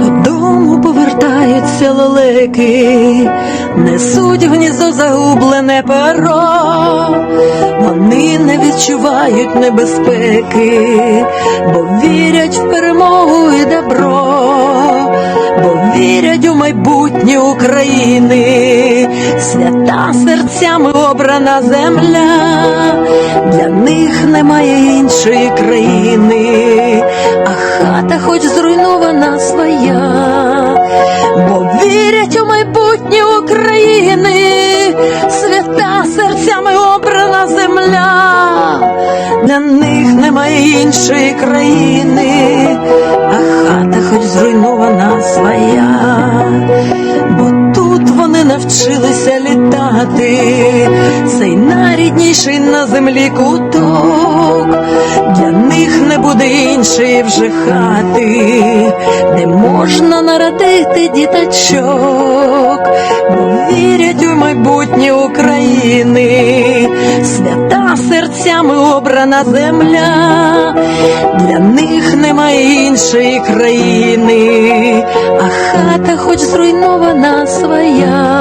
Додому повертаються лелеки, несуть в гніздо загублене перо, вони не відчувають небезпеки, бо вірять в перемогу і добро, бо вірять у майбутнє України, свята серцями обрана земля, для них немає іншої країни, а хата хоч зруйнована своя, бо вірять у майбутнє України, свята серцями обрана земля, для них немає іншої країни, а хата хоч зруйнована літати, цей найрідніший на землі куток, для них не буде іншої вже хати, де можна народити діточок, бо вірять у майбутнє України, свята серцями обрана земля, для них немає іншої країни, а хата хоч зруйнована своя,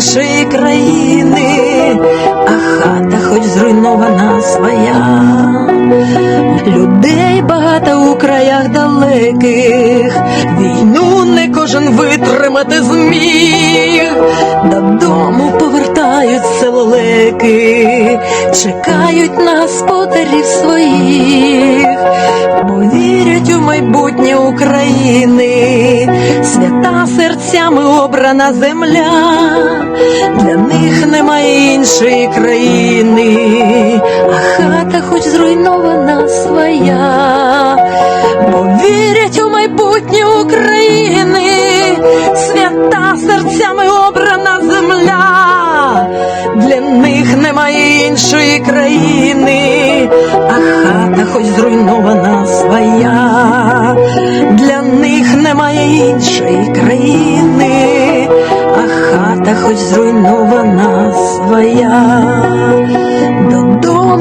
іншої країни, а хата хоч зруйнована своя. Людей багато у краях далеких, війну не кожен витримати зміг, додому повертаються лелеки, чекають на господарів своїх, бо вірять у майбутнє України, серцями обрана земля, для них немає іншої країни, а хата хоч зруйнована своя, бо вірять у майбутнє України, свята серцями обрана земля, для них немає іншої країни, а хата хоч зруйнована своя, для них немає іншої країни, хата хоч зруйнована своя, додому